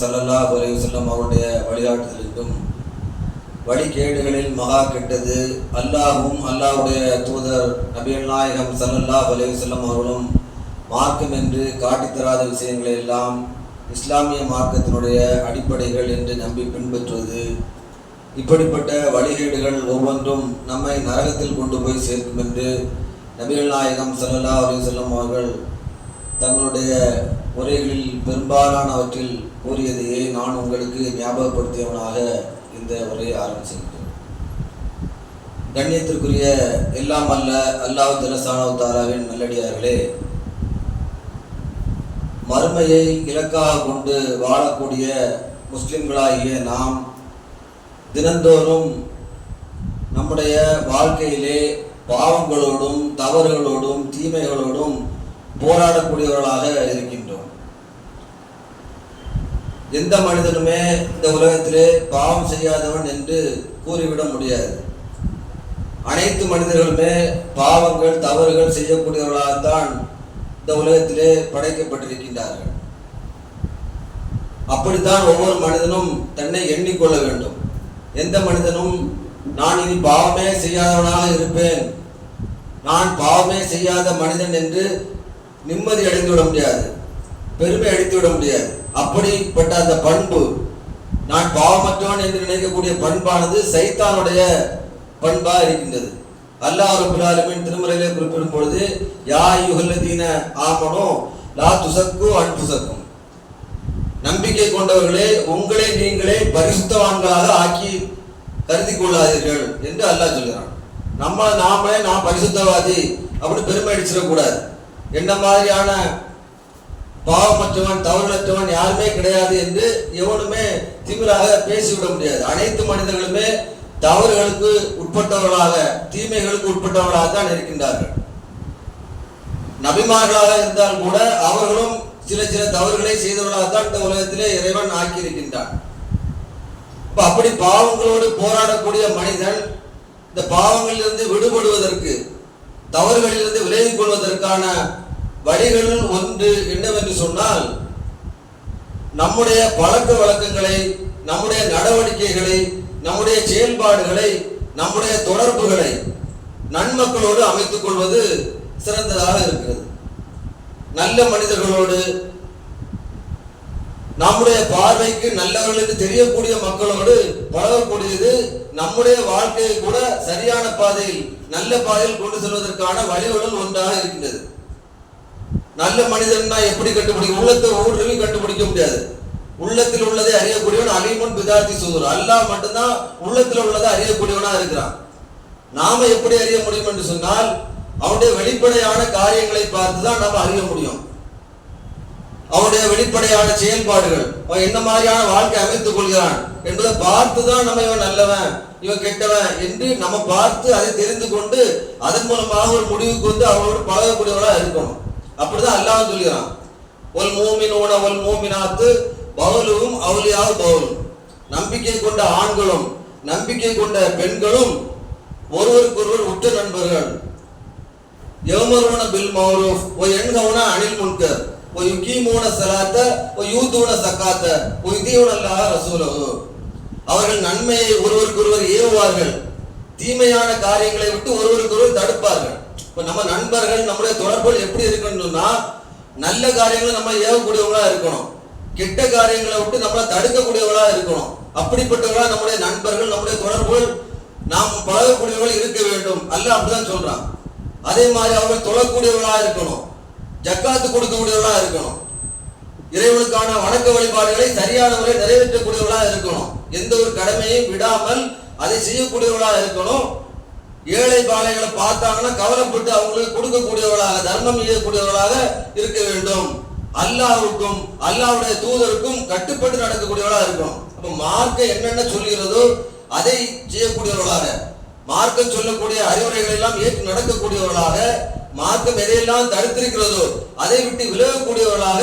சல்லல்லா செல்லம் அவருடைய வழிகாட்டுதலுக்கும் வழிகேடுகளில் மகா கெட்டது அல்லாஹும் அல்லாஹ்வுடைய தூதர் நபிகள் நாயகம் சல்லல்லா செல்லம் அவர்களும் மார்க்கம் என்று காட்டித் தராத விஷயங்களை எல்லாம் இஸ்லாமிய மார்க்கத்தினுடைய அடிப்படைகள் என்று நம்பி பின்பற்றுவது. இப்படிப்பட்ட வழிகேடுகள் ஒவ்வொன்றும் நம்மை நரகத்தில் கொண்டு போய் சேர்க்கும் என்று நபிகள் நாயகம் சல்லல்லா செல்லம் அவர்கள் தங்களுடைய உரைகளில் பெரும்பாலானவற்றில் கூறியதையே நான் உங்களுக்கு ஞாபகப்படுத்தியவனாக இந்த உரையை ஆரம்பிச்சிருக்கிறேன். கண்ணியத்திற்குரிய எல்லாம் அல்ல அல்லாஹ் ஜலசானவ தாராவின் நல்லடியார்களே மறுமையை இலக்காக கொண்டு வாழக்கூடிய முஸ்லிம்களாகிய நாம் தினந்தோறும் நம்முடைய வாழ்க்கையிலே பாவங்களோடும் தவறுகளோடும் தீமைகளோடும் போராடக்கூடியவர்களாக இருக்கின்றோம். எந்த மனிதனுமே இந்த உலகத்திலே பாவம் செய்யாதவன் என்று கூறிவிட முடியாது. அனைத்து மனிதர்களுமே பாவங்கள் தவறுகள் செய்யக்கூடியவர்களாகத்தான் இந்த உலகத்திலே படைக்கப்பட்டிருக்கின்றார்கள். அப்படித்தான் ஒவ்வொரு மனிதனும் தன்னை எண்ணிக்கொள்ள வேண்டும். எந்த மனிதனும் நான் இனி பாவமே செய்யாதவனாக இருப்பேன். நான் பாவமே செய்யாத மனிதன் என்று நிம்மதி அடைந்து விட முடியாது. பெருமை அடித்து விட முடியாது. அப்படிப்பட்ட அந்த பண்பு நான் பாவமற்றவன் என்று நினைக்கக்கூடிய பண்பானது சைத்தானுடைய பண்பா இருக்கின்றது. அல்லாஹ் ரபுல்லாலுமின் ஆலமீன் திருமறையிலே குறிப்பிடும் பொழுது யா யுகல்லதீன ஆமனோ லா துசக்கு அன்புசக்கும் நம்பிக்கை கொண்டவர்களே உங்களை நீங்களே பரிசுத்தவான்களாக ஆக்கி கருதி கொள்ளாதீர்கள் என்று அல்லாஹ் சொல்கிறான். நம்ம நாமளே நான் பரிசுத்தவாதி அப்படின்னு பெருமை அடிச்சிடக்கூடாது. என்ன மாதிரியான பாவமற்றவன் தவறுகளற்றவன் யாருமே கிடையாது என்று எவனுமே திமிராக பேசிவிட முடியாது. அனைத்து மனிதர்களுமே தவறுகளுக்கு உட்பட்டவர்களாக தீமைகளுக்கு உட்பட்டவர்களாக தான் இருக்கின்றார்கள். நபிமார்களாக இருந்தால் கூட அவர்களும் சில சில தவறுகளை செய்தவர்களாகத்தான் இந்த உலகத்திலே இறைவன் ஆக்கியிருக்கின்றான். இப்ப அப்படி பாவங்களோடு போராடக்கூடிய மனிதன் இந்த பாவங்களிலிருந்து விடுபடுவதற்கு தவறுகளிலிருந்து விலகிக் கொள்வதற்கான வழிகளில் ஒன்று என்னவென்று சொன்னால் நம்முடைய பழக்க வழக்கங்களை நம்முடைய நடவடிக்கைகளை நம்முடைய செயல்பாடுகளை நம்முடைய தொடர்புகளை நன்மக்களோடு அமைத்துக் கொள்வது சிறந்ததாக இருக்கிறது. நல்ல மனிதர்களோடு நம்முடைய பார்வைக்கு நல்லவர்கள் என்று தெரியக்கூடிய மக்களோடு பழகக்கூடியது நம்முடைய வாழ்க்கையை கூட சரியான பாதையில் நல்ல பாதையில் கொண்டு செல்வதற்கான வழிகளுள் ஒன்றாக இருக்கின்றது. நல்ல மனிதன்னா எப்படி கண்டுபிடிக்க உள்ளத்தை ஒவ்வொருவரையும் கண்டுபிடிக்க முடியாது. உள்ளத்தில் உள்ளதை அறியக்கூடியவன் அலிமுன் பிதார்த்தி சூதர். அல்லாஹ் மட்டும்தான் உள்ளத்தில் உள்ளதை அறியக்கூடியவனா இருக்கிறான். நாம எப்படி அறிய முடியும் என்று சொன்னால் அவனுடைய வெளிப்படையான காரியங்களை பார்த்து தான் நாம அறிய முடியும். அவனுடைய வெளிப்படையான செயல்பாடுகள் அவன் என்ன மாதிரியான வாழ்க்கை அமைத்துக் கொள்கிறான் என்பதை பார்த்து தான் நம்ம இவன் நல்லவன் இவன் கெட்டவன் என்று நம்ம பார்த்து அதை தெரிந்து கொண்டு அதன் மூலமாக ஒரு முடிவுக்கு வந்து அவனோடு பழகக்கூடியவளா இருக்கணும். அப்படிதான் அல்லாஹ் சொல்லுகிறான். ஒல் மூமினோட ஒல் மூமினாத்து பவுலுவும் அவுலியாக பவுலும். நம்பிக்கை கொண்ட ஆண்களும் நம்பிக்கை கொண்ட பெண்களும் ஒருவருக்கொருவர் உற்ற நண்பர்கள். யௌமருன பில் மௌரூஃப் ஓ எண்கவுன அனில் முன்கர் ஓ யுகீமூன சலாத்த ஓ யூதூன சக்காத்த ஓ யுதீவுன அல்லாஹ் ரசூலஹு அவர்கள் நன்மையை ஒருவருக்கொருவர் ஏவுவார்கள். தீமையான காரியங்களை விட்டு ஒருவருக்கொருவர் தடுப்பார்கள். இப்போ நம்ம நண்பர்கள் நம்முடைய தொடர்புகள் எப்படி இருக்கணும்னா நல்ல காரியங்களை நம்ம ஏவக்கூடியவங்களா இருக்கணும். கெட்ட காரியங்களை விட்டு நம்மளை தடுக்கக்கூடியவங்களா இருக்கணும். அப்படிப்பட்டவர்களா நம்முடைய நண்பர்கள் நம்முடைய தொடர்புகள் நாம் பழகக்கூடியவர்கள் இருக்க வேண்டும். அல்ல அப்படிதான் சொல்றான். அதே மாதிரி அவர்கள் தொழக்கூடியவர்களா இருக்கணும். ஜக்காத்து கொடுக்கக்கூடியவர்களா இருக்கணும். இறைவனுக்கான வணக்க வழிபாடுகளை சரியான முறை நிறைவேற்றக்கூடியவர்களா இருக்கணும். எந்த ஒரு கடமையும் விடாமல் அதை செய்யக்கூடியவர்களா இருக்கணும். ஏழை பாலைகளை பார்த்தாங்கன்னா கவலைப்பட்டு அவங்களுக்கு கொடுக்கக்கூடியவர்களாக தர்மம் செய்யக்கூடியவர்களாக இருக்க வேண்டும். அல்லாவுக்கும் அல்லாவுடைய தூதருக்கும் கட்டுப்பட்டு நடக்கக்கூடியவர்களாக இருக்கும் அப்ப மார்க்க என்னென்ன சொல்கிறதோ அதை செய்யக்கூடியவர்களாக மார்க்கம் சொல்லக்கூடிய அறிவுரைகளை எல்லாம் ஏற்று நடக்கக்கூடியவர்களாக மார்க்கம் எதையெல்லாம் தடுத்திருக்கிறதோ அதை விட்டு விலகக்கூடியவர்களாக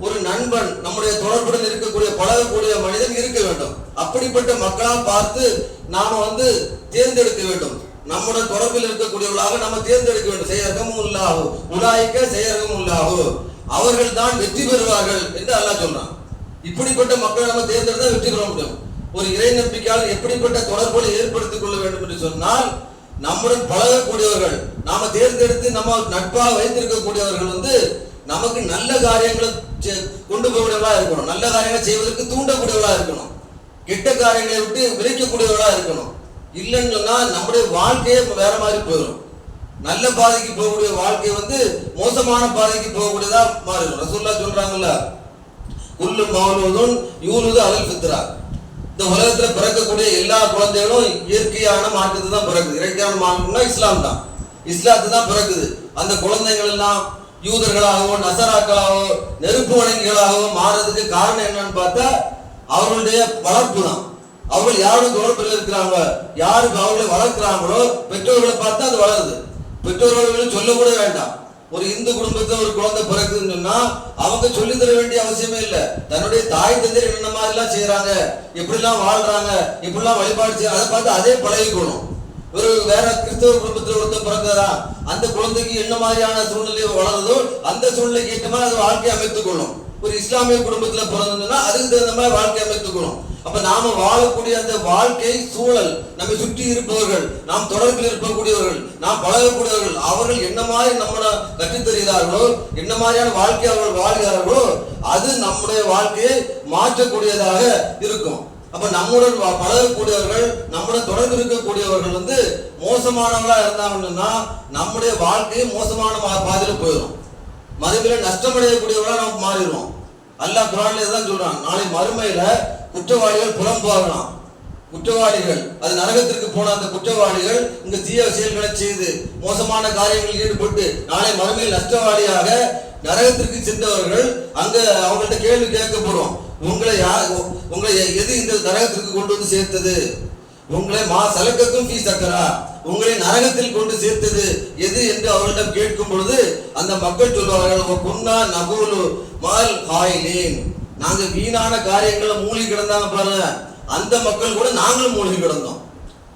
ஒரு நண்பன் நம்முடைய தொடர்புடன் இருக்கக்கூடிய பழகக்கூடிய மனிதன் இருக்க வேண்டும். அப்படிப்பட்ட மக்களாக பார்த்து நாம வந்து தேர்ந்தெடுக்க வேண்டும். நம்முடைய தொடர்பில் இருக்கக்கூடியவர்களாக நம்ம தேர்ந்தெடுக்க வேண்டும். செய்யறதும் உள்ளாகும் உலாய்க்க செய்யறதும் உள்ளாகும் அவர்கள் தான் வெற்றி பெறுவார்கள் என்று அல்லாஹ் சொல்றான். இப்படிப்பட்ட மக்களை நம்ம தேர்ந்தெடுத்தா வெற்றி பெற முடியும். ஒரு இறை நம்பிக்கையால் எப்படிப்பட்ட தொடர்புகளை ஏற்படுத்திக் கொள்ள வேண்டும் என்று சொன்னால் நம்முடன் பழகக்கூடியவர்கள் நாம தேர்ந்தெடுத்து நம்ம நட்பாக வைத்திருக்கக்கூடியவர்கள் வந்து நமக்கு நல்ல காரியங்களை செ- கொண்டு போகக்கூடியவர்களா இருக்கணும். நல்ல காரியங்களை செய்வதற்கு தூண்டக்கூடியவர்களா இருக்கணும். கெட்ட காரியங்களை விட்டு விளைக்கக்கூடியவர்களா இருக்கணும். இல்லைன்னு சொன்னா நம்முடைய வாழ்க்கையே வேற மாதிரி போயிடும். நல்ல பாதைக்கு போகக்கூடிய வாழ்க்கை வந்து மோசமான பாதைக்கு போகக்கூடியதா மாறிடும். ரசூல்லா சொல்றாங்கல்ல குல்லு மௌலூதுன் யூலுது அலல் ஃபித்ரா. இந்த உலகத்துல பிறக்கக்கூடிய எல்லா குழந்தைகளும் இயற்கையான மாற்றத்தை தான் பிறக்குது. இயற்கையான மாற்றம்னா இஸ்லாம் தான். இஸ்லாத்து தான் பிறக்குது. அந்த குழந்தைகள் எல்லாம் யூதர்களாகவோ நசராக்களாகவோ நெருப்பு வணங்கிகளாகவோ மாறதுக்கு காரணம் என்னன்னு பார்த்தா அவர்களுடைய வளர்ப்பு தான். அவர்கள் யாரும் தொடர்பில் இருக்கிறாங்க? யாருக்கு அவர்களை வளர்க்கிறாங்களோ பெற்றோர்களை பார்த்து அது வளருது. பெற்றோர்களும் சொல்லக்கூட வேண்டாம். ஒரு இந்து குடும்பத்தில் ஒரு குழந்தை பிறக்குதுன்னு சொன்னா அவங்க சொல்லி தர வேண்டிய அவசியமே இல்ல. தன்னுடைய தாய் தந்தையர் என்னென்ன மாதிரி எல்லாம் செய்யறாங்க எப்படிலாம் வாழ்றாங்க? எப்படிலாம் வழிபாடு செய்யறாங்க அதை பார்த்து அதே பழகிக்கணும் ஒரு வேற கிறிஸ்தவ குடும்பத்தில் ஒருத்தர் பிறந்ததா? அந்த குழந்தைக்கு என்ன மாதிரியான சூழ்நிலை வளருதோ அந்த சூழ்நிலைக்கு ஏற்ற மாதிரி அது வாழ்க்கையை அமைத்துக் கொள்ளும். ஒரு இஸ்லாமிய குடும்பத்துல பிறந்ததுன்னா அதுக்கு தகுந்த மாதிரி வாழ்க்கை அமைத்துக்கணும் அப்ப நாம வாழக்கூடிய அந்த வாழ்க்கை சூழல் நம்மை சுற்றி இருப்பவர்கள் நாம் தொடர்பில் இருக்கக்கூடியவர்கள் நாம் பழகக்கூடியவர்கள் அவர்கள் என்ன மாதிரி நம்மளை கற்றுத் தருகிறார்களோ என்ன மாதிரியான வாழ்க்கை அவர்கள் வாழ்கிறார்களோ அது நம்முடைய வாழ்க்கையை மாற்றக்கூடியதாக இருக்கும். அப்ப நம்முடன் பழகக்கூடியவர்கள் நம்முடன் தொடர்பு இருக்கக்கூடியவர்கள் வந்து மோசமானவர்களா இருந்தாங்கன்னா நம்முடைய வாழ்க்கை மோசமான பாதையில் பாதையில போயிடும். மறுமையில நஷ்டமடையக்கூடியவர்களா நாம் மாறிடுவோம். அல்லாஹ் குரான்ல தான் சொல்றான் நாளை மறுமையில குற்றவாளிகள் புறம்போகலாம் குற்றவாளிகள் அது நரகத்திற்கு போன அந்த குற்றவாளிகள் இந்த தீய செயல்களை செய்து மோசமான காரியங்களில் ஈடுபட்டு நாளை மறுமையில் நஷ்டவாளியாக நரகத்திற்கு சென்றவர்கள் அங்க அவங்கள்ட்ட கேள்வி கேட்கப்படும். உங்களை யார் உங்களை எது இந்த நரகத்திற்கு கொண்டு வந்து சேர்த்தது? உங்களை மா சலக்கக்கும் ஃபீ சக்கரா. உங்களை நரகத்தில் கொண்டு சேர்த்தது எது என்று அவர்களிடம் கேட்கும் பொழுது அந்த மக்கள் சொல்வார்கள் குன்னா நகுலு மால் ஹாயிலேன் நாங்க வீணான காரியங்களை மூழ்கி கிடந்தாங்க பாருங்க. அந்த மக்கள் கூட நாங்களும் மூழ்கி கிடந்தோம்.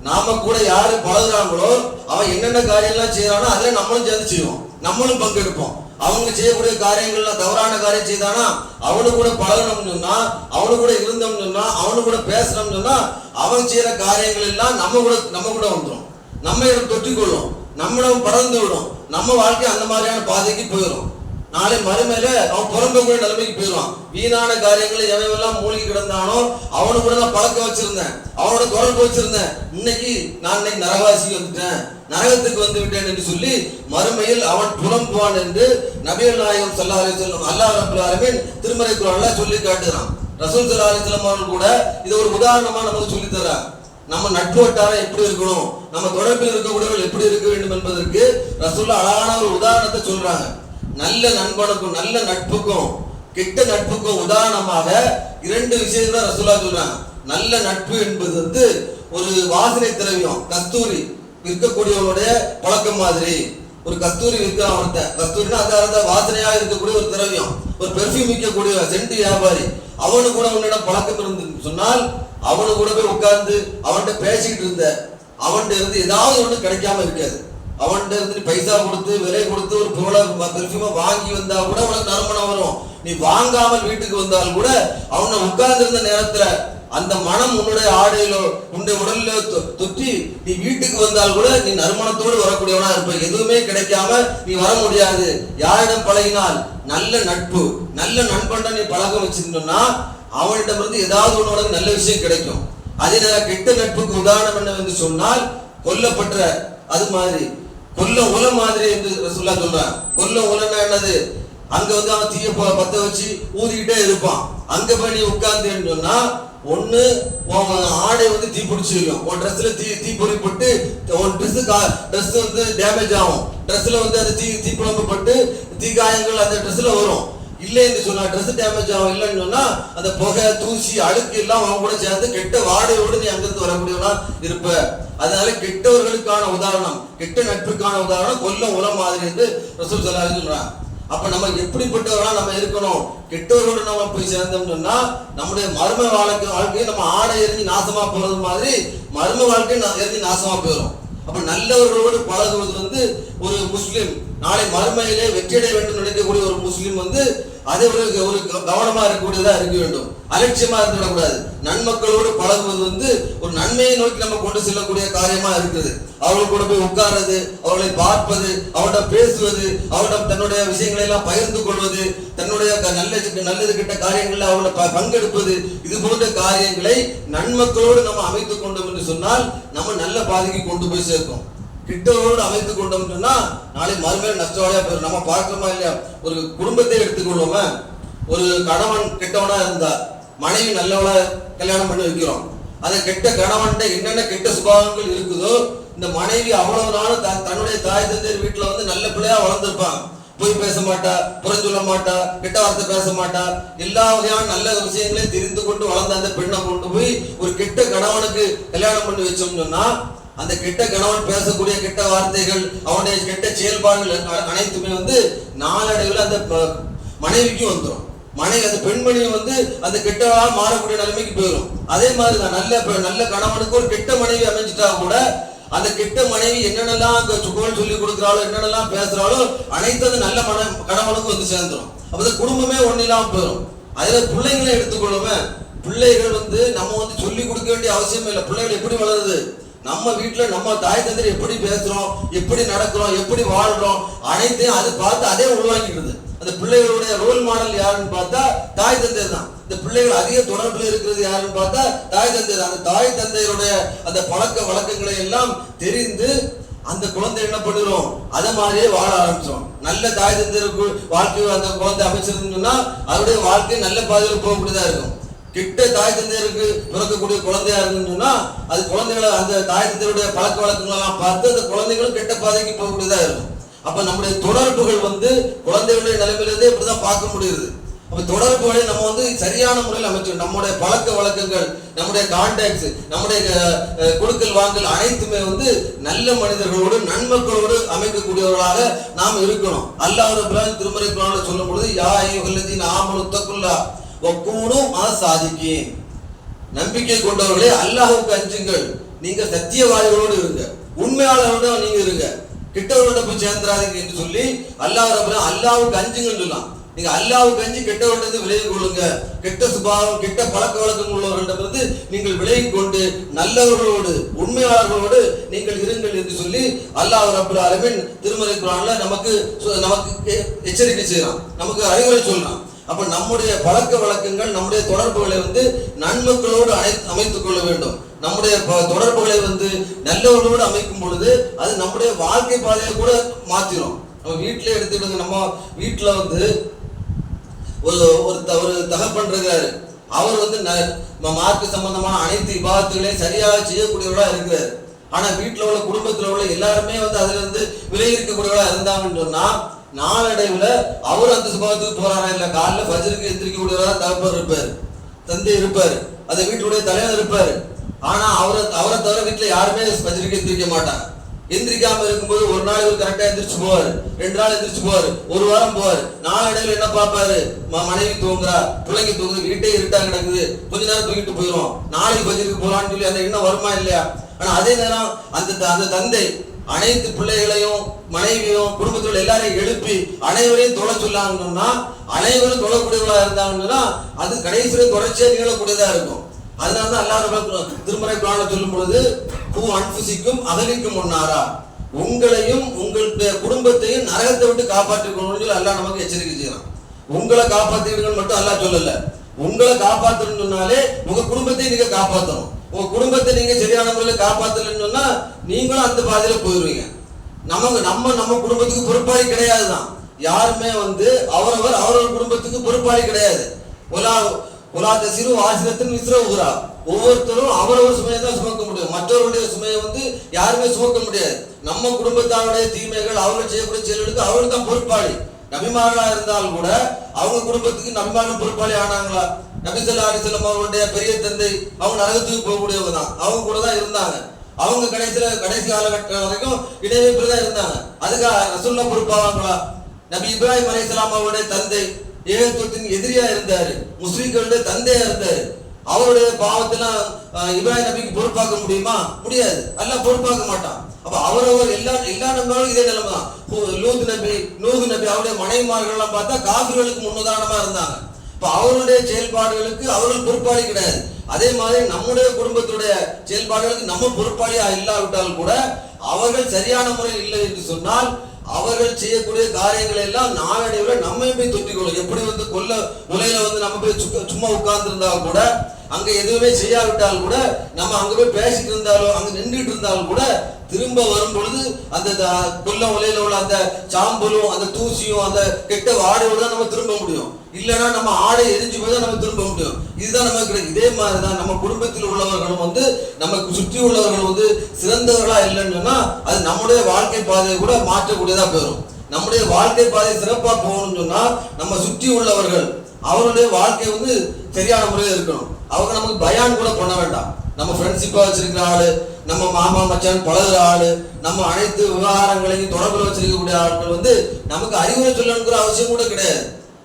நாம கூட யாரு பழகுறாங்களோ அவன் என்னென்ன காரியம்லாம் செய்யறானோ அதுல நம்மளும் சேர்ந்து செய்வோம். நம்மளும் பங்கெடுப்போம். அவங்க செய்யக்கூடிய காரியங்கள்ல தவறான காரியம் செய்தானா? அவனு கூட பழகணும்னு சொன்னா அவனு கூட இருந்தோம்னு சொன்னா அவனு கூட பேசணும்னு சொன்னா அவன் செய்யற காரியங்கள் எல்லாம் நம்ம கூட நம்ம கூட வந்துடும் நம்ம இதை தொற்றிக்கொள்ளும் நம்மளும் பறந்து விடும். நம்ம வாழ்க்கை அந்த மாதிரியான பாதைக்கு போயிடும். நாளை மறுமையில அவன் புறம்பக்கூடிய நிலைமைக்கு போயிடுவான். வீணான காரியங்களை எவையெல்லாம் மூழ்கி கிடந்தானோ அவனு கூட நான் பழக்கம் வச்சிருந்தேன். அவனோட தொடர்பு வச்சிருந்தேன் இன்னைக்கு நான் இன்னைக்கு நரகவாசிக்கு வந்துட்டேன். நரகத்துக்கு வந்து விட்டேன் என்று சொல்லி மறுமையில் அவன் புறம்புவான் என்று நபிகள் நாயகம் ஸல்லல்லாஹு அலைஹி வஸல்லம் அல்லாஹ் ரப்பல் ஆலமீன் திருமறை குர்ஆன்ல சொல்லி காட்டுறான் ரசூல் ஸல்லல்லாஹு அலைஹி அவர்கள் கூட இது ஒரு உதாரணமா நமக்கு சொல்லி தர்றாங்க நம்ம நட்பு வட்டாரம் எப்படி இருக்கணும்? நம்ம தொடர்பில் இருக்கக்கூடியவர்கள் எப்படி இருக்க வேண்டும் என்பதற்கு ரசூல்லா அழகான ஒரு உதாரணத்தை சொல்றாங்க. நல்ல நண்பனுக்கும் நல்ல நட்புக்கும் கெட்ட நட்புக்கும் உதாரணமாக இரண்டு விஷயங்களை ரசுல்லா சொல்றாங்க. நல்ல நட்பு என்பது வந்து ஒரு வாசனை திரவியம் கஸ்தூரி விற்கக்கூடியவனுடைய பழக்கம் மாதிரி. ஒரு கஸ்தூரி விற்கிறான் ஒருத்தன். கஸ்தூரினா அது இருந்தால் வாசனையாக இருக்கக்கூடிய ஒரு திரவியம். ஒரு பெர்ஃபியூம் விற்கக்கூடிய சென்ட் வியாபாரி. அவனு கூட உன்னிடம் பழக்கம் இருந்து சொன்னால் அவனு கூட போய் உட்கார்ந்து அவன்கிட்ட பேசிக்கிட்டு இருந்த அவன்கிட்ட இருந்து ஏதாவது ஒன்று கிடைக்காம இருக்காது. அவன்கிட்ட இருந்து பைசா கொடுத்து விலை கொடுத்து ஒரு பொருளை பெர்ஃபியூமை வாங்கி வந்தா கூட உனக்கு நறுமணம் வரும். நீ வாங்காமல் வீட்டுக்கு வந்தால் கூட அவனை உட்கார்ந்திருந்த நேரத்துல அந்த மனம் உன்னுடைய ஆடையிலோ உன்னுடைய உடலிலோ தொ- தொற்றி நீ வீட்டுக்கு வந்தால் கூட நீ நறுமணத்தோடு வரக்கூடியவனா இருப்ப. எதுவுமே கிடைக்காம நீ வர முடியாது. யாரிடம் பழகினால் நல்ல நட்பு நல்ல நண்பன்ட நீ பழகம் வச்சிருந்தோம்னா அவனிடமிருந்து ஏதாவது உன்னோட நல்ல விஷயம் கிடைக்கும். அதே நேரம் கெட்ட நட்புக்கு உதாரணம் என்னவென்று சொன்னால் கொல்லப்பட்ட அது மாதிரி கொல்ல உல மாதிரி என்று ரசூல்லா சொல்றான். கொல்ல உலன்னா என்னது? அங்க வந்து அவன் தீய பத்த வச்சு ஊதிக்கிட்டே இருப்பான். அங்க போய் நீ உட்கார்ந்து சொன்னா ஒண்ணு உன் ஆடை வந்து தீ பிடிச்சிருக்கும் உன் ட்ரெஸ்ல தீ தீ பொறிப்பட்டு உன் ட்ரெஸ் ட்ரெஸ் வந்து டேமேஜ் ஆகும். ட்ரெஸ்ல வந்து அது தீ தீ பட்டு தீ காயங்கள் அந்த ட்ரெஸ்ல வரும். இல்லைன்னு சொன்னா ட்ரெஸ் டேமேஜ் ஆகும். இல்லைன்னு சொன்னா அந்த புகை தூசி அழுக்கு எல்லாம் அவங்க கூட சேர்ந்து கெட்ட வாடையோடு நீ அங்கிருந்து வரக்கூடியவனா இருப்ப. அதனால கெட்டவர்களுக்கான உதாரணம் கெட்ட நட்புக்கான உதாரணம் கொல்ல உரம் மாதிரி என்று ரசூல் சொல்லாருன்னு சொல்றான். அப்ப நம்ம எப்படிப்பட்டவர்களா நம்ம இருக்கணும்? கெட்டவர்களோட நம்ம போய் சேர்ந்தோம் சொன்னா நம்முடைய மர்ம வாழ்க்கை வாழ்க்கையை நம்ம ஆடை எரிஞ்சு நாசமா போறது மாதிரி மர்ம வாழ்க்கை எரிஞ்சு நாசமா போயிடும் அப்ப நல்லவர்களோடு பழகுவது வந்து ஒரு முஸ்லிம் நாளை மறுமையிலே வெற்றியடைய வேண்டும் நினைக்கக்கூடிய ஒரு முஸ்லிம் வந்து அது ஒரு ஒரு கவனமா இருக்கக்கூடியதா இருக்க வேண்டும். அலட்சியமா இருந்துவிடக்கூடாது. நன்மக்களோடு பழகுவது வந்து ஒரு நன்மையை நோக்கி நம்ம கொண்டு செல்லக்கூடிய காரியமா இருக்குது. அவர்கள் கூட போய் உட்கார்றது அவர்களை பார்ப்பது அவரிடம் பேசுவது அவரிடம் தன்னுடைய விஷயங்களை எல்லாம் பகிர்ந்து கொள்வது தன்னுடைய க- நல்லது நல்லது கிட்ட காரியங்களில் அவர்களை ப- பங்கெடுப்பது இது போன்ற காரியங்களை நன்மக்களோடு நம்ம அமைத்துக் கொண்டோம் என்று சொன்னால் நம்ம நல்ல பாதைக்கு கொண்டு போய் சேர்க்கும் திட்டங்களோடு அமைத்துக் கொண்டோம் சொன்னா நாளை மறுமையில நஷ்டவாளியா போயிடும் நம்ம பார்க்கிறோமா இல்லையா? ஒரு குடும்பத்தை எடுத்துக்கொள்வோமே? ஒரு கணவன் கெட்டவனா இருந்தா மனைவி நல்லவளா கல்யாணம் பண்ணி வைக்கிறோம். அந்த கெட்ட கணவன்ட்ட என்னென்ன கெட்ட சுபாவங்கள் இருக்குதோ இந்த மனைவி அவ்வளவு நாளும் தன்னுடைய தாய் தந்தையர் வீட்டுல வந்து நல்ல பிள்ளையா வளர்ந்துருப்பான். போய் பேச மாட்டா புறஞ்சொல்ல மாட்டா கெட்ட வார்த்தை பேச மாட்டா. எல்லா வகையான நல்ல விஷயங்களையும் தெரிந்து கொண்டு வளர்ந்த அந்த பெண்ணை கொண்டு போய் ஒரு கெட்ட கணவனுக்கு கல்யாணம் பண்ணி வச்சோம்னு சொன்னா அந்த கெட்ட கணவன் பேசக்கூடிய கெட்ட வார்த்தைகள் அவனுடைய கெட்ட செயல்பாடுகள் அனைத்துமே வந்து நாளடைவில் அந்த ப- மனைவிக்கும் வந்துடும் மனைவி அந்த பெண்மணி வந்து அந்த கெட்டவா மாறக்கூடிய நிலைமைக்கு போயிடும் அதே மாதிரி தான் நல்ல நல்ல கணவனுக்கு ஒரு கெட்ட மனைவி அமைஞ்சிட்டா கூட அந்த கெட்ட மனைவி என்னென்னலாம் அங்க சுகோல் சொல்லி கொடுக்குறாளோ என்னென்னலாம் பேசுறாளோ அனைத்து அந்த நல்ல மன கணவனுக்கு வந்து சேர்ந்துடும் அப்போ அந்த குடும்பமே ஒண்ணு இல்லாமல் போயிடும் அதில் பிள்ளைங்களை எடுத்துக்கொள்ளுமே பிள்ளைகள் வந்து நம்ம வந்து சொல்லி கொடுக்க வேண்டிய அவசியம் இல்லை. பிள்ளைகள் எப்படி வளருது? நம்ம வீட்டுல நம்ம தாய் தந்தையர் எப்படி பேசுறோம் எப்படி நடக்கிறோம் எப்படி வாழ்றோம் அனைத்தையும் அது பார்த்து அதே உள்வாங்கிடுது அந்த பிள்ளைகளுடைய ரோல் மாடல் யாருன்னு பார்த்தா தாய் தந்தை தான். இந்த பிள்ளைகள் அதிக தொடர்பில் இருக்கிறது யாருன்னு பார்த்தா தாய் தந்தை தான். அந்த தாய் தந்தையருடைய அந்த பழக்க வழக்கங்களை எல்லாம் தெரிந்து அந்த குழந்தை என்ன பண்ணிடும் அதை மாதிரியே வாழ ஆரம்பிச்சோம். நல்ல தாய் தந்தையருக்கு வாழ்க்கை அந்த குழந்தை அமைச்சிருந்தோம்னா அவருடைய வாழ்க்கை நல்ல பாதையில் போகக்கூடியதா இருக்கும். கிட்ட தாய் தந்தையருக்கு பிறக்கக்கூடிய குழந்தையா இருந்துச்சுன்னா அது குழந்தைகளை அந்த தாய் தந்தையருடைய பழக்க வழக்கங்களெல்லாம் பார்த்து அந்த குழந்தைகளும் கெட்ட பாதைக்கு போகக்கூடியதா இருக்கும். அப்ப நம்முடைய தொடர்புகள் வந்து குழந்தைகளுடைய இப்படி இப்படிதான் பார்க்க முடியுது. அப்ப தொடர்புகளை நம்ம வந்து சரியான முறையில் அமைச்சோம் நம்முடைய பழக்க வழக்கங்கள் நம்முடைய கான்டாக்ட்ஸ் நம்முடைய கொடுக்கல் வாங்கல் அனைத்துமே வந்து நல்ல மனிதர்களோடு நன்மக்களோடு அமைக்கக்கூடியவர்களாக நாம் இருக்கணும். அல்லாஹ் ரபுல்லாஹ் திருமறை குரான்ல சொல்லும் பொழுது யா ஐயுஹல்லதீன ஆமனு தக்குல்லா வக்கூனும் ஆ சாதிக்கேன் நம்பிக்கை கொண்டவர்களே அல்லாஹுக்கு அஞ்சுங்கள். நீங்க சத்தியவாதிகளோடு இருங்க. உண்மையாளர்களோட நீங்க இருங்க. கிட்டவர்களோட போய் சேர்ந்துடாதீங்க என்று சொல்லி அல்லாஹ் ரபுல்லா அல்லாஹ்வுக்கு அஞ்சுங்கன்னு சொல்லலாம் நீங்க அல்லாவுக்கு அஞ்சு கெட்டவர்கிட்ட விலகி கொள்ளுங்க. கெட்ட சுபாவம் கெட்ட பழக்க வழக்கம் உள்ளவர்களிடமிருந்து நீங்கள் விலகி கொண்டு நல்லவர்களோடு உண்மையாளர்களோடு நீங்கள் இருங்கள் என்று சொல்லி அல்லாஹ் ரபுல் அரபின் திருமலை குரான்ல நமக்கு நமக்கு எச்சரிக்கை செய்யறான் நமக்கு அறிவுரை சொல்றான். அப்ப நம்முடைய பழக்க வழக்கங்கள் நம்முடைய தொடர்புகளை வந்து நன்மக்களோடு அமை அமைத்துக் கொள்ள வேண்டும். நம்முடைய ப- தொடர்புகளை வந்து நல்லவர்களோடு அமைக்கும் பொழுது அது நம்முடைய வாழ்க்கை பாதையை கூட மாத்திரும். நம்ம வீட்டிலே எடுத்துக்கிட்டு நம்ம வீட்டில் வந்து ஒரு ஒரு த- ஒரு தகப்பன் இருக்காரு அவர் வந்து ந- சம்பந்தமான அனைத்து விவாதத்துகளையும் சரியாக செய்யக்கூடியவர்களா இருக்கிறார். ஆனா வீட்டுல உள்ள குடும்பத்துல உள்ள எல்லாருமே வந்து அதுல இருந்து விலகி இருக்கக்கூடியவர்களா இருந்தாங்கன்னு சொன்னா நாளடைவுல அவர் அந்த சுபாவத்துக்கு போறாரா இல்ல? காலைல எந்திரிக்க எந்திரிக்கக்கூடியவரா தகப்பர் இருப்பார். தந்தை இருப்பார். அந்த வீட்டுடைய தலைவர் இருப்பார். ஆனா அவரை அவரை தவிர வீட்டுல யாருமே பஜருக்கு எந்திரிக்க மாட்டாங்க. எந்திரிக்காம இருக்கும்போது ஒரு நாள் இவர் கரெக்டா எந்திரிச்சு போவார். ரெண்டு நாள் எந்திரிச்சு போவார். ஒரு வாரம் போவார். நாளடைவில் என்ன பார்ப்பாரு? மனைவி தூங்குறா. பிள்ளைங்க தூங்குது. வீட்டே இருட்டா கிடக்குது. கொஞ்ச நேரம் தூங்கிட்டு போயிடும் நாளைக்கு பஜருக்கு போலான்னு சொல்லி அந்த எண்ணம் வருமா இல்லையா? ஆனா அதே நேரம் அந்த த- அந்த தந்தை அனைத்து பிள்ளைகளையும் மனைவியும் குடும்பத்தில் எல்லாரையும் எழுப்பி அனைவரையும் தொலை சொல்லாங்கன்னா அனைவரும் தொழக்கூடியவர்களா இருந்தாங்கன்னா அது கடைசியில தொடர்ச்சியாக நிகழக்கூடியதா இருக்கும். அதனால தான் எல்லாரும் திருமறை குரான சொல்லும் பொழுது பூ அன்புசிக்கும் அகலிக்கும் முன்னாரா? உங்களையும் உங்களுடைய குடும்பத்தையும் நரகத்தை விட்டு காப்பாற்றிக்கணும்னு சொல்லி அல்லாஹ் நமக்கு எச்சரிக்கை செய்யறான். உங்களை காப்பாத்திடுங்கள் மட்டும் எல்லாம் சொல்லல. உங்களை காப்பாத்தணும்னு உங்க குடும்பத்தையும் நீங்க காப்பாத்தணும். உங்க குடும்பத்தை நீங்க சரியான முறையில் காப்பாத்தலன்னு சொன்னா நீங்களும் அந்த பாதையில போயிருவீங்க. நமக்கு நம்ம நம்ம குடும்பத்துக்கு பொறுப்பாளி கிடையாதுதான். யாருமே வந்து அவரவர் அவரவர் குடும்பத்துக்கு பொறுப்பாளி கிடையாது. ஒலா சிறு ஆசிரியத்தின் மிஸ்ர ஊரா. ஒவ்வொருத்தரும் அவரவர் சுமையை தான் சுமக்க முடியும். மற்றவருடைய சுமையை வந்து யாருமே சுமக்க முடியாது. நம்ம குடும்பத்தாருடைய தீமைகள் அவர்கள் செய்யக்கூடிய செயல்களுக்கு அவர்கள் தான் பொறுப்பாளி. நபிமார்களா இருந்தால் கூட அவங்க குடும்பத்துக்கு நபிமார்கள் பொறுப்பாளி ஆனாங்களா? நபிசல்லா செல்லம் அவர்களுடைய பெரிய தந்தை அவங்க நரகத்துக்கு போகக்கூடியவங்க தான். அவங்க கூட தான் இருந்தாங்க. அவங்க கடைசியில கடைசி காலகட்டம் வரைக்கும் இடைவெளியில் தான் இருந்தாங்க. அதுக்காக ரசுல்லா பொறுப்பாங்களா நபி இப்ராஹிம் அலைஹிஸ்ஸலாம் அவருடைய தந்தை ஏகத்துவத்தின் எதிரியா இருந்தாரு. முஸ்லீம்களுடைய தந்தையா இருந்தாரு. அவருடைய பாவத்தெல்லாம் இப்ராஹிம் நபிக்கு பொறுப்பாக்க முடியுமா? முடியாது. அல்லாஹ் பொறுப்பாக்க மாட்டான். அப்ப அவரவர் எல்லா எல்லா நபிகளும் இதே நிலைமை தான். லூத் நபி நூகு நபி அவருடைய மனைவிமார்கள் எல்லாம் பார்த்தா காபிர்களுக்கு முன்னுதாரணமா இருந்தாங்க. இப்போ அவருடைய செயல்பாடுகளுக்கு அவர்கள் பொறுப்பாளி கிடையாது. அதே மாதிரி நம்முடைய குடும்பத்துடைய செயல்பாடுகளுக்கு நம்ம பொறுப்பாளியா இல்லாவிட்டால் கூட அவர்கள் சரியான முறையில் இல்லை என்று சொன்னால் அவர்கள் செய்யக்கூடிய காரியங்களை எல்லாம் நாளடைவில் நம்ம போய் தொற்றிக்கொள்ளும் எப்படி வந்து கொல்ல உலையில வந்து நம்ம போய் சுக்க- சும்மா உட்கார்ந்துருந்தா கூட அங்கே எதுவுமே செய்யாவிட்டால் கூட நம்ம அங்கே போய் பேசிட்டு இருந்தாலும் அங்கே நின்றுட்டு இருந்தாலும் கூட திரும்ப வரும் பொழுது அந்த த- கொல்ல உலையில உள்ள அந்த சாம்பலும் அந்த தூசியும் அந்த கெட்ட வாடையோடு தான் நம்ம திரும்ப முடியும். இல்லைன்னா நம்ம ஆடை எரிஞ்சு போய் தான் நம்ம திரும்ப முடியும். இதுதான் நமக்கு கிடைக்கும் இதே மாதிரி தான் நம்ம குடும்பத்தில் உள்ளவர்களும் வந்து நமக்கு சுற்றி உள்ளவர்கள் வந்து சிறந்தவர்களா இல்லைன்னு சொன்னா அது நம்முடைய வாழ்க்கை பாதையை கூட மாற்றக்கூடியதா போயிடும் நம்முடைய வாழ்க்கை பாதை சிறப்பாக போகணும்னு சொன்னா நம்ம சுற்றி உள்ளவர்கள் அவருடைய வாழ்க்கை வந்து சரியான முறையில் இருக்கணும். அவங்க நமக்கு பயான் கூட பண்ண வேண்டாம். நம்ம ஃப்ரெண்ட்ஷிப்பாக வச்சிருக்கிற ஆள் நம்ம மாமா மச்சான் பழகுற ஆள் நம்ம அனைத்து விவகாரங்களையும் தொடர்பில் வச்சிருக்கக்கூடிய ஆட்கள் வந்து நமக்கு அறிவுரை சொல்லணுங்கிற அவசியம் கூட கிடையாது.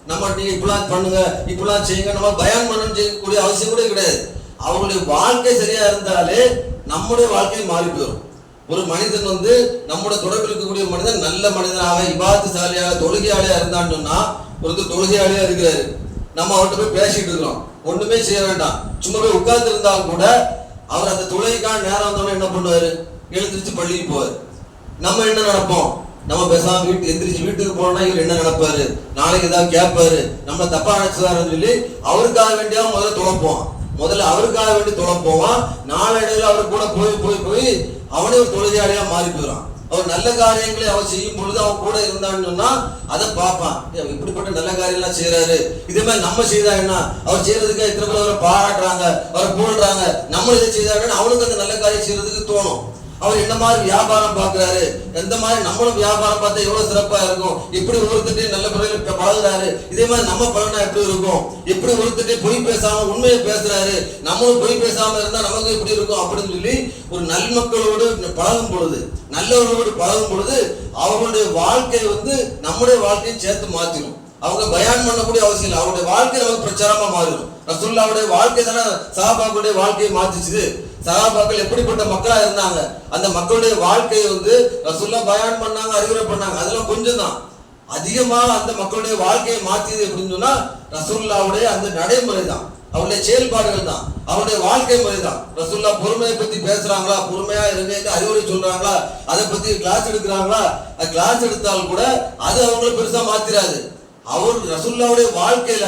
நம்ம இப்படிலாம் பண்ணுங்க இப்படிலாம் செய்யுங்க நம்ம பயன் பண்ணணும் செய்யக்கூடிய அவசியம் கூட கிடையாது. அவங்களுடைய வாழ்க்கை சரியா இருந்தாலே நம்முடைய வாழ்க்கை மாறி போயிடும். ஒரு மனிதன் வந்து நம்முடைய தொடர்பில் இருக்கக்கூடிய மனிதன் நல்ல மனிதனாக இபாத்துசாலியாக தொழுகையாளியா இருந்தான்னு சொன்னா ஒருத்தர் தொழுகையாளியா இருக்கிறாரு. நம்ம அவர்கிட்ட போய் பேசிட்டு இருக்கிறோம். ஒண்ணுமே செய்ய வேண்டாம். சும்மா போய் உட்கார்ந்து இருந்தால் கூட அவர் அந்த தொழுகைக்கான நேரம் வந்தோடனே என்ன பண்ணுவாரு? எழுந்திரிச்சு பள்ளிக்கு போவார். நம்ம என்ன நடப்போம் நம்ம பேசாம வீட்டு எந்திரிச்சு வீட்டுக்கு போனா இவர் என்ன நினைப்பாரு? நாளைக்கு ஏதாவது கேட்பாரு நம்ம தப்பா நினைச்சதாருன்னு சொல்லி அவருக்காக வேண்டியா முதல்ல துளப்போம். முதல்ல அவருக்காக வேண்டி துளப்போவான் நாளடைவில் அவர் கூட போய் போய் போய் அவனே ஒரு தொழுகையாளியா மாறி போயிடும் அவர் நல்ல காரியங்களை அவர் செய்யும் பொழுது அவன் கூட இருந்தான்னு சொன்னா அதை பார்ப்பான். இப்படிப்பட்ட நல்ல காரியம்லாம் செய்யறாரு இதே மாதிரி நம்ம செய்தா என்ன? அவர் செய்யறதுக்கு எத்தனை பேர் அவரை பாராட்டுறாங்க அவரை போடுறாங்க நம்ம இதை செய்தாருன்னு அவனுக்கு அந்த நல்ல காரியம் செய்யறதுக்கு தோணும். அவர் என்ன மாதிரி வியாபாரம் பாக்குறாரு எந்த மாதிரி நம்மளும் வியாபாரம் பார்த்தா எவ்வளவு சிறப்பா இருக்கும். எப்படி ஒருத்தட்டையும் நல்ல முறையில் பழகுறாரு. இதே மாதிரி நம்ம பழகினா எப்படி இருக்கும்? எப்படி ஒருத்தட்டையும் பொய் பேசாம உண்மையை பேசுறாரு. நம்மளும் பொய் பேசாம இருந்தா நமக்கு எப்படி இருக்கும்? அப்படின்னு சொல்லி ஒரு நல்மக்களோடு பழகும் பொழுது நல்லவர்களோடு பழகும் பொழுது அவங்களுடைய வாழ்க்கையை வந்து நம்முடைய வாழ்க்கையை சேர்த்து மாத்திரும். அவங்க பயான் பண்ணக்கூடிய அவசியம் இல்லை. அவருடைய வாழ்க்கை நமக்கு பிரச்சாரமா மாறிடும். ரசுல்லாவுடைய வாழ்க்கை தானே சாபாவுடைய வாழ்க்கையை மாத்திச்சுது. சகாபாக்கள் எப்படிப்பட்ட மக்களா இருந்தாங்க? அந்த மக்களுடைய வாழ்க்கையை வந்து ரசுல்லா பயான் பண்ணாங்க அறிவுரை பண்ணாங்க. அதெல்லாம் கொஞ்சம் தான் அதிகமா அந்த மக்களுடைய வாழ்க்கையை மாத்தியது அப்படின்னு சொன்னா ரசூல்லாவுடைய அந்த நடைமுறை தான் அவருடைய செயல்பாடுகள் தான் அவருடைய வாழ்க்கை முறை தான் ரசூல்லா பொறுமையை பத்தி பேசுறாங்களா? பொறுமையா இருங்க அறிவுரை சொல்றாங்களா? அதை பத்தி கிளாஸ் எடுக்கிறாங்களா? அது கிளாஸ் எடுத்தாலும் கூட அது அவங்கள பெருசா மாத்திராது. அவர் ரசூல்லாவுடைய வாழ்க்கையில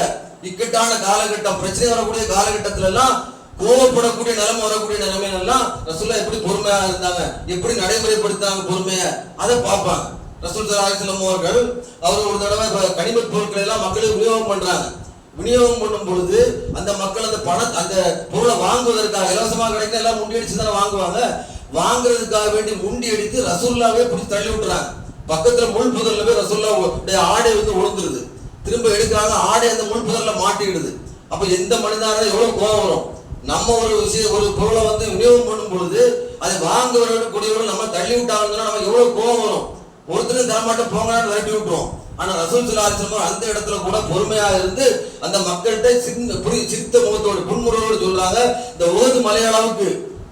இக்கட்டான காலகட்டம் பிரச்சனை வரக்கூடிய காலகட்டத்துல எல்லாம் கோவப்படக்கூடிய நிலைமை வரக்கூடிய நிலைமையில எல்லாம் ரசூல்லா எப்படி பொறுமையா இருந்தாங்க? எப்படி நடைமுறைப்படுத்தாங்க பொறுமையை? அதை பார்ப்பாங்க. ரசூல் சலாஹிஸ்லம் அவர்கள் அவர் ஒரு தடவை இப்ப கனிமத் பொருட்களை எல்லாம் மக்களுக்கு விநியோகம் பண்றாங்க. விநியோகம் பண்ணும் பொழுது அந்த மக்கள் அந்த பண அந்த பொருளை வாங்குவதற்காக இலவசமாக கிடைக்க எல்லாம் முண்டி அடிச்சு தானே வாங்குவாங்க. வாங்குறதுக்காக வேண்டி முண்டி அடித்து ரசூல்லாவே பிடிச்சி தள்ளி விட்டுறாங்க. பக்கத்துல முள் புதர்ல போய் ரசூல்லா ஆடை வந்து விழுந்துருது திரும்ப எடுக்கிறாங்க ஆடை அந்த முள் புதர்ல மாட்டிடுது அப்ப எந்த மனிதனால எவ்வளவு கோபம் வரும்? நம்ம ஒரு விஷயம் ஒரு பொருளை வந்து விநியோகம் பண்ணும் பொழுது அதை வாங்குவவர்கள் கூடியவர்கள் நம்ம தள்ளி விட்டாங்கன்னா நமக்கு எவ்வளவு கோபம் வரும். ஒருத்தரும் தரமாட்டம் போங்கன்னு விரட்டி விட்டுருவோம் ஆனா ரசூல் சுல்லாசிரமம் அந்த இடத்துல கூட பொறுமையா இருந்து அந்த மக்கள்கிட்ட சின்ன புரி சித்த முகத்தோடு புன்முறையோடு சொல்றாங்க இந்த உலகு மலையாளவுக்கு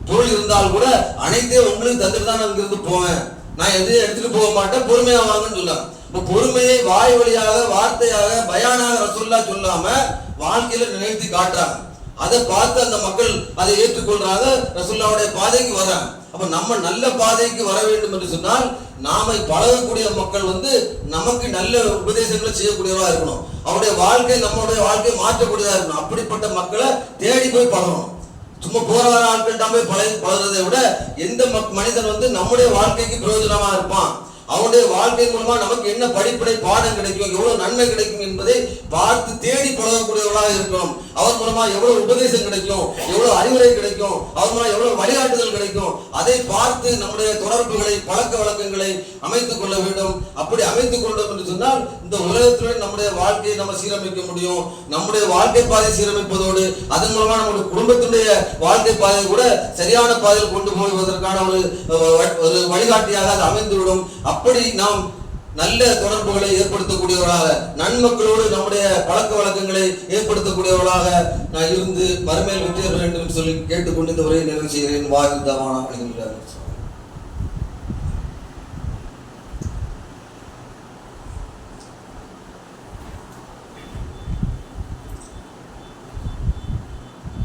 பொருள் இருந்தால் கூட அனைத்தே உங்களுக்கு தந்துட்டு தான் அங்கிருந்து போவேன். நான் எதையும் எடுத்துட்டு போக மாட்டேன் பொறுமையா வாங்கன்னு சொல்லாங்க இப்ப பொறுமையை வாய் வழியாக வார்த்தையாக பயானாக ரசூல்லா சொல்லாம வாழ்க்கையில நினைத்து காட்டுறாங்க. அதை பார்த்து அந்த மக்கள் அதை ஏற்றுக்கொள்றாங்க. ரசுல்லாவுடைய பாதைக்கு வர்றாங்க. அப்ப நம்ம நல்ல பாதைக்கு வர வேண்டும் என்று சொன்னால் நாம பழகக்கூடிய மக்கள் வந்து நமக்கு நல்ல உபதேசங்களை செய்யக்கூடியவா இருக்கணும். அவருடைய வாழ்க்கை நம்மளுடைய வாழ்க்கையை மாற்றக்கூடியதா இருக்கணும். அப்படிப்பட்ட மக்களை தேடி போய் பழகணும். சும்மா போற வர ஆட்கள்கிட்ட போய் பழகி பழகிறதை விட எந்த மக்- மனிதன் வந்து நம்முடைய வாழ்க்கைக்கு பிரயோஜனமா இருப்பான்? அவனுடைய வாழ்க்கை மூலமா நமக்கு என்ன படிப்படை பாடம் கிடைக்கும் எவ்வளவு நன்மை கிடைக்கும் என்பதை பார்த்து தேடி பழகக்கூடியவர்களாக இருக்கணும். அவர் மூலமா எவ்வளவு உபதேசம் கிடைக்கும் எவ்வளவு அறிவுரை கிடைக்கும் அவர் மூலம் எவ்வளவு வழிகாட்டுதல் கிடைக்கும் அதை பார்த்து நம்முடைய தொடர்புகளை பழக்க வழக்கங்களை அமைத்துக் கொள்ள வேண்டும். அப்படி அமைத்துக் கொள்ளும் என்று சொன்னால் இந்த உலகத்துடன் நம்முடைய வாழ்க்கையை நம்ம சீரமைக்க முடியும். நம்முடைய வாழ்க்கை பாதை சீரமைப்பதோடு அதன் மூலமா நம்முடைய குடும்பத்தினுடைய வாழ்க்கை பாதையை கூட சரியான பாதையில் கொண்டு போவதற்கான ஒரு ஒரு வழிகாட்டியாக அது அமைந்துவிடும். அப்படி நாம் நல்ல தொடர்புகளை ஏற்படுத்தக்கூடியவர்களாக நன்மக்களோடு நம்முடைய பழக்க வழக்கங்களை ஏற்படுத்தக்கூடியவர்களாக நான் இருந்து மறுமையில் வெற்றி பெற வேண்டும் என்று சொல்லி கேட்டுக்கொண்டு இந்த உரையை நிறைவு செய்கிறேன். வாக்கு தவானா